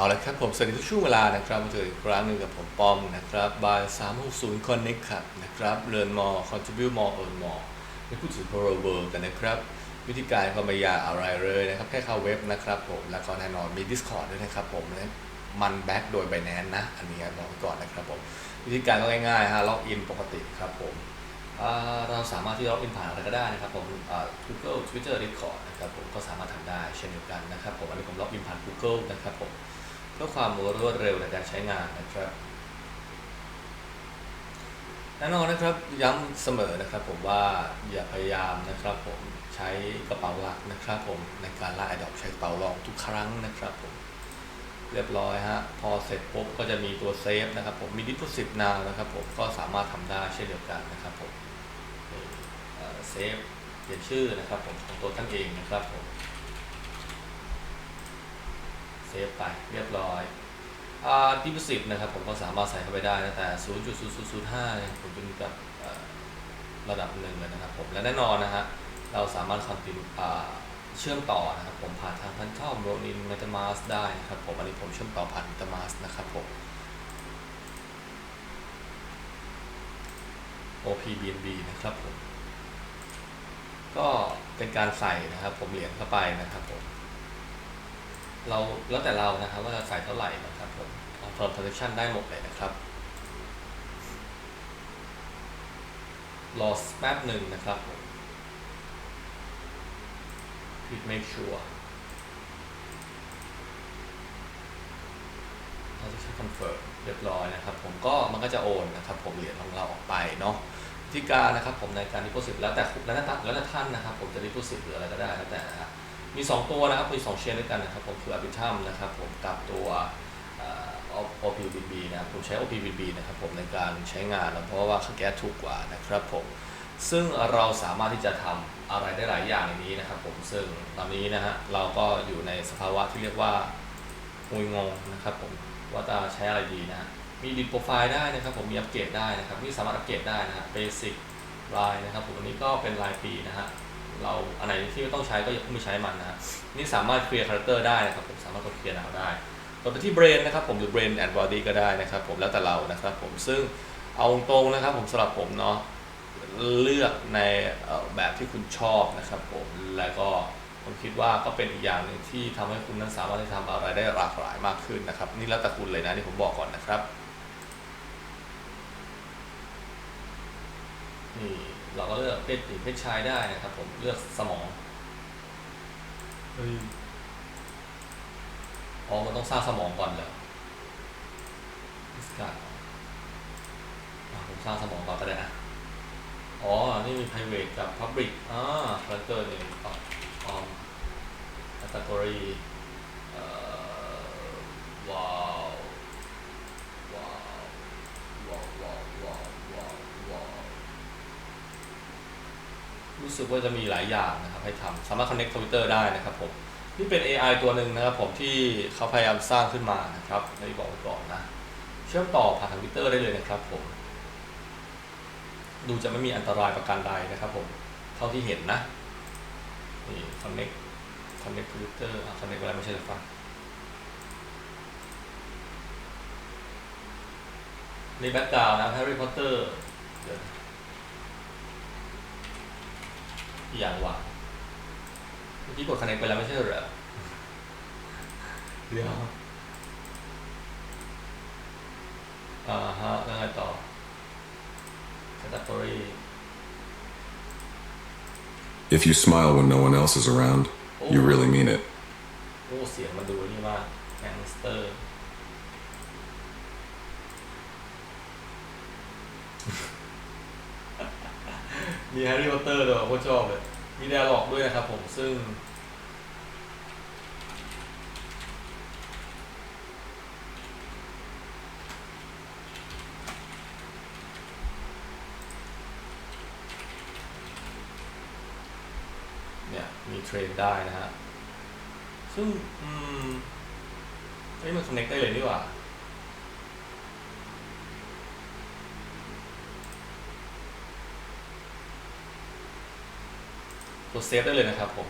เอาละครับผมสวัสดีทุกช่วงเวลานะครับมาเจออีกครั้งหนึ่งกับผมป้อมนะครับบาย360 Connect ครับนะครับเรียนมอ contribute more earn more ไม่พูดถึง Pro World กันนะครับ วิธีการก็ไม่ยากอะไรเลยนะครับ แค่เข้าเว็บนะครับผมแล้วก็แน่นอนมี Discord ด้วยนะครับผมและมันแบ็กโดย Binance นะ อันนี้บอกก่อนนะครับผม วิธีการก็ง่ายๆฮะล็อกอินปกติครับผมเราสามารถที่ล็อกอินผ่านอะไรก็ได้นะครับผมอ่า Google Twitter Discord นะครับผมก็สามารถทำได้เช่นเดียวกันนะครับผมอันนี้ผมล็อกอินผ่าน Google นะครับผม พื่อความรวดเร็วในการใช้งานนะครับแน่นอนนะครับย้ำเสมอนะครับผมว่าอย่าพยายามนะครับผมใช้กระเป๋าหลักนะครับผมในการล่าไอดอปใช้กระเป๋ารองทุกครั้งนะครับผมเรียบร้อยฮะพอเสร็จปุ๊บก็จะมีตัวเซฟนะครับผมมี Deposit Now นะครับผมก็สามารถทำได้เช่นเดียวกันนะครับผมเซฟเขียนชื่อนะครับผมของตัวท่านเองนะครับผม เซฟไปเรียบร้อยอ่า Deposit นะครับผมก็สามารถใส่เข้าไปได้ตั้งแต่ 0.0005นี่ยผมจนกับเอ่อระดับหนึ่งเลยนะครับผมและแน่นอนนะฮะเราสามารถคอนติเชื่อมต่อนะครับผมผ่านทางพันท่อมโรนินเมตามาสได้นะครับผมอันนี้ผมเชื่อมต่อผ่านเมตามาสนะครับผม OPBNB นะครับผม ก็เป็นการใส่นะครับผมเหรียญเข้าไปนะครับผม เราแล้วแต่เรานะครับว่าจะใส่เท่าไหร่นะครับผมเพิ่ม transaction ได้หมดเลยนะครับรอแป๊บหนึ่งนะครับผม please make sure เราจะใช้ confirm เรียบร้อยนะครับ ผมก็มันก็จะโอนนะครับ ผมเหรียญของเราออกไปเนาะวิธีการนะครับผมในการ deposit แล้วแต่แล้วแต่แล้วแต่ท่านนะครับ ผมจะ deposit หรืออะไรก็ได้แล้วแต่นะครับ มี 2 ตัวนะครับมี 2 เชนด้วยกันนะครับผมคือ Arbitrum นะครับผมกับตัวเอ่อ OPBB นะครับผมใช้ OPBB นะครับผมในการใช้งานนะเพราะว่าค่าแก๊สถูกกว่านะครับผมซึ่งเราสามารถที่จะทำอะไรได้หลายอย่างในนี้นะครับผมซึ่งตอนนี้นะฮะเราก็อยู่ในสภาวะที่เรียกว่าหุยงงนะครับผมว่าจะใช้อะไรดีนะมีดินโปรไฟล์ได้นะครับผมมีอัปเกรดได้นะครับนี่สามารถอัปเกรดได้นะฮะเบสิกลายนะครับผมอันนี้ก็เป็นลายปีนะฮะ เราอันไหนที่ไม่ต้องใช้ก็อย่าเพิ่งไปใช้มันนะฮะนี่สามารถเคลียร์คาแรคเตอร์ได้นะครับผมสามารถกดเคลียร์ดาวได้กดไปที่เบรนนะครับผมหรือ brain and body ก็ได้นะครับผมแล้วแต่เรานะครับผมซึ่งเอาตรงๆนะครับผมสำหรับผมเนาะเลือกในแบบที่คุณชอบนะครับผมแล้วก็ผมคิดว่าก็เป็นอีกอย่างหนึ่งที่ทำให้คุณนั้นสามารถที่จะทำอะไรได้หลากหลายมากขึ้นนะครับ นี่แล้วแต่คุณเลยนะนี่ผมบอกก่อนนะครับนี่ เราก็เลือกเพศหญิงเพศชายได้นะครับผมเลือกสมองเฮ้ยอ๋อมันต้องสร้างสมองก่อนเหรอพิสการอะผมสร้างสมองก่อนก็ได้นะอ๋อ นี่มี private กับ public อ่า character นี่ออออม category เอ่อว้าว ว้าว ว้าว ว้าว ว้าว ว้าว ว้าว รู้สึกว่าจะมีหลายอย่างนะครับให้ทำสามารถ connect Twitter ได้นะครับผมนี่เป็น AI ตัวหนึ่งนะครับผมที่เขาพยายามสร้างขึ้นมานะครับไม่บอกไว้ก่อนนะ เชื่อมต่อผ่านทาง Twitter ได้เลยนะครับผม ดูจะไม่มีอันตรายประการใดนะครับผมเท่าที่เห็นนะนี่ connect connect Twitter อะ connect อะไรไม่ใช่หรือฟังนี่แบ็กกราวน์นะ Harry Potter เดี๋ยวนะอีก อย่างว่ะเมื่อกี้กด connect ไปแล้วไม่ใช่เหรอเดี๋ยวอ่าฮะแล้วไงต่อ category If you smile when no one else is around, you really mean it. โอ้เสียงมาดูนี่มากแกงสเตอร์ มีแฮร์รี่พอตเตอร์ด้วยโคตรชอบเลย มีแดร์ล็อกด้วยนะครับผมซึ่ง เนี่ย มีเทรนได้นะฮะ ซึ่ง อืมเฮ้ยมัน connect ได้เลยนี่หว่า กดเซฟได้เลยนะครับผม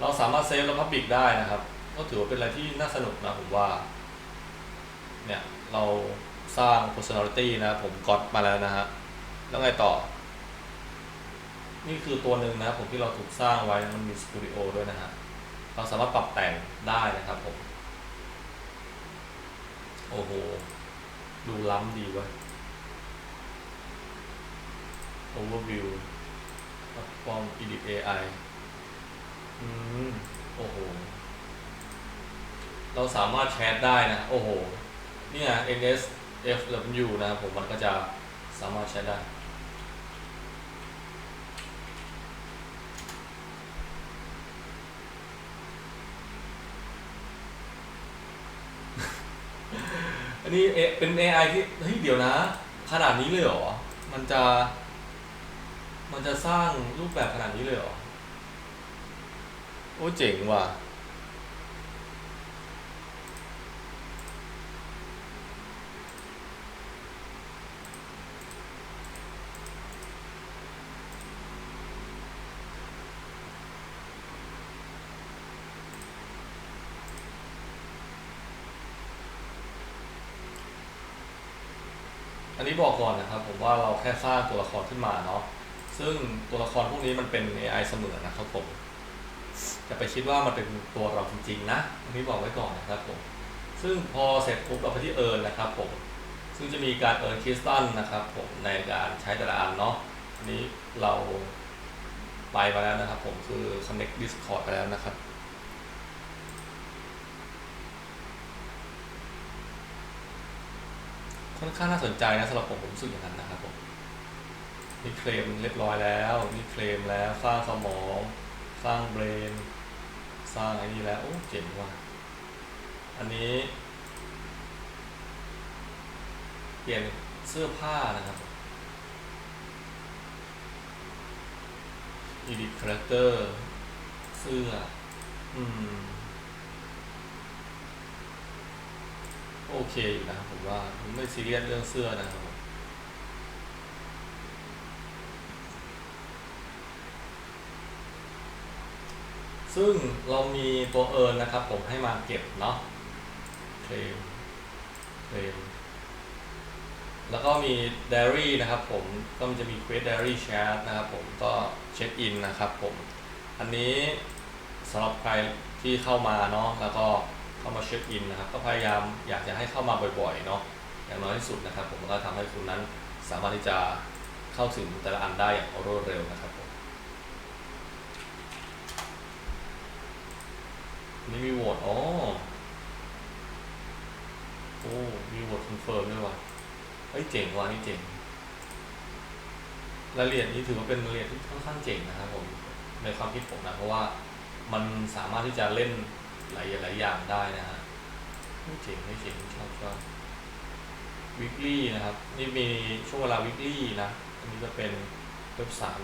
เราสามารถเซฟแล้วพับบิกได้นะครับ ก็ถือว่าเป็นอะไรที่น่าสนุกนะผมว่า เนี่ยเราสร้าง personality นะผมก๊อตมาแล้วนะฮะ แล้วไงต่อ นี่คือตัวหนึ่งนะครับผมที่เราถูกสร้างไว้มันมีสตูดิโอด้วยนะฮะ เราสามารถปรับแต่งได้นะครับผม โอ้โห ดูล้ำดีเว้ย overview platform edit AI อืมโอ้โห เราสามารถแชทได้นะ โอ้โห เนี่ย NSFW นะครับผมมันก็จะสามารถแชทได้ อันนี้เอเป็น AI ที่ เฮ้ย เดี๋ยวนะ ขนาดนี้เลยเหรอ มันจะ มันจะสร้างรูปแบบขนาดนี้เลยเหรอ โอ้เจ๋งว่ะ อันนี้บอกก่อนนะครับ ผมว่าเราแค่สร้างตัวละครขึ้นมาเนาะ ซึ่งตัวละครพวกนี้มันเป็น AI เสมือนนะครับผมจะไปคิดว่ามันเป็นตัวเราจริงๆนะอันนี้บอกไว้ก่อนนะครับผมซึ่งพอเสร็จปุ๊บเราไปที่เอิร์นนะครับผมซึ่งจะมีการเอิร์นคริสตัลนะครับผมในการใช้แต่ละอันเนาะอันนี้เราไปมาแล้วนะครับผมคือ connect discord ไปแล้วนะครับค่อนข้างน่าสนใจนะสำหรับผมผมรู้สึกอย่างนั้นนะครับผม มีเคลมเรียบร้อยแล้ว มีเคลมแล้วสร้างสมอง สร้างเบรน สร้างไอ้นี่แล้วโอ้เจ๋งว่ะอันนี้ เปลี่ยนเสื้อผ้านะครับ edit character เสื้อ อืม โอเคนะครับผมว่าผมไม่ซีเรียสเรื่องเสื้อนะครับ ซึ่งเรามีตัวเอิร์นนะครับ ผมให้มาเก็บเนาะเคลมเคลมแล้วก็มีไดอารี่นะครับผมก็มันจะมี Quest Diary Chat นะครับผมก็เช็คอินนะครับผม อันนี้สำหรับใครที่เข้ามาเนาะแล้วก็เข้ามาเช็คอินนะครับ ก็พยายามอยากจะให้เข้ามาบ่อยๆเนาะอย่างน้อยที่สุดนะครับ ผมก็ทำให้คุณนั้นสามารถที่จะเข้าถึงแต่ละอันได้อย่างรวดเร็วนะครับผม นี่มีโหวตอ๋อ โอ้ มีโหวตคอนเฟิร์มด้วยว่ะเฮ้ยเจ๋งว่ะนี่เจ๋ง รายละเอียดนี้ถือว่าเป็นรายละเอียดที่ค่อนข้างเจ๋งนะครับผม ในความคิดผมนะ เพราะว่ามันสามารถที่จะเล่นหลายหลายอย่างได้นะฮะไม่เจ๋งไม่เจ๋งชอบชอบ weekly นะครับ นี่มีช่วงเวลา weekly นะ อันนี้ก็เป็นเว็บสาม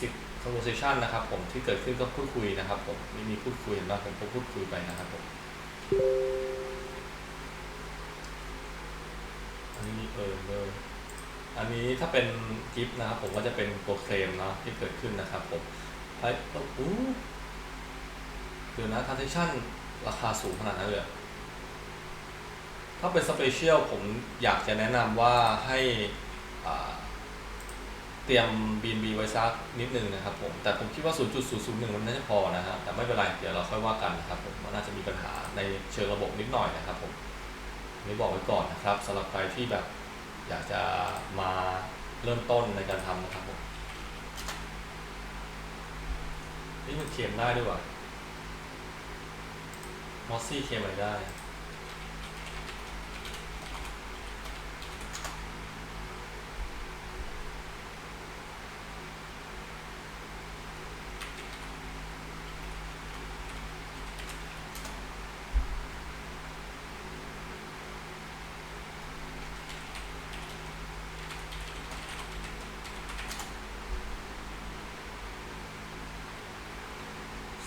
สิบ conversation นะครับผมที่เกิดขึ้นก็พูดคุยนะครับผมนี่มีพูดคุยเห็นไหมผมก็พูดคุยไปนะครับผมอันนี้เออเลยอันนี้ถ้าเป็นกิฟต์นะครับผมก็จะเป็นตัวเคลมเนาะที่เกิดขึ้นนะครับผมไอ้อู้เดี๋ยวนะ transaction ราคาสูงขนาดนั้นเลยถ้าเป็นสเปเชียลผมอยากจะแนะนำว่าให้อ่า เตรียม BNB ไว้สักนิดนึงนะครับผมแต่ผมคิดว่า 0.001 มันน่าจะพอนะฮะแต่ไม่เป็นไร เดี๋ยวเราค่อยว่ากันนะครับผมมันน่าจะมีปัญหาในเชิงระบบนิดหน่อยนะครับผมนนี้บอกไว้ก่อนนะครับสำหรับใครที่แบบอยากจะมาเริ่มต้นในการทำนะครับผมนี่มันเคลมได้ด้วยว่ะมอสซี่เคลมอะไรได้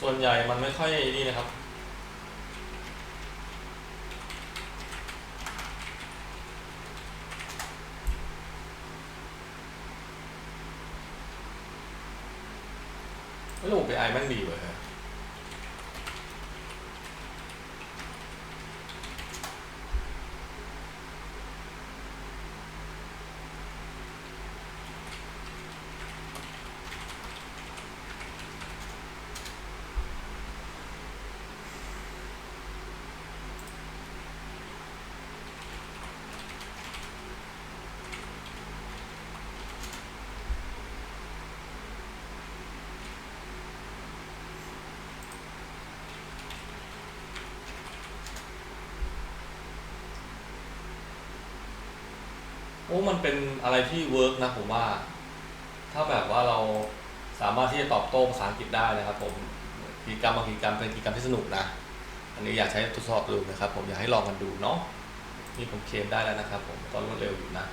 ส่วนใหญ่มันไม่ค่อยดีนะครับไม่ระบบ AI แม่งดี มันเป็นอะไรที่เวิร์กนะผมว่า ถ้าแบบว่าเราสามารถที่จะตอบโต้ภาษาอังกฤษได้นะครับ ผมกิจกรรมบางกิจกรรมเป็นกิจกรรมที่สนุกนะ อันนี้อยากใช้ทดสอบดูนะครับ ผมอยากให้ลองกันดูเนาะนี่ผมเคลมได้แล้วนะครับ ผมก็รวดเร็วอยู่นะ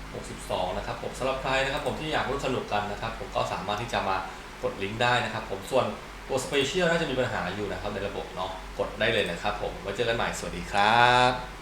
62 นะครับ ผมสำหรับใครนะครับ ผมที่อยากร่วมสนุกกันนะครับ ผมก็สามารถที่จะมากดลิงก์ได้นะครับ ผมส่วนตัวสเปเชียลน่าจะมีปัญหาอยู่นะครับในระบบเนาะกดได้เลยนะครับ ผมไว้เจอกันใหม่สวัสดีครับ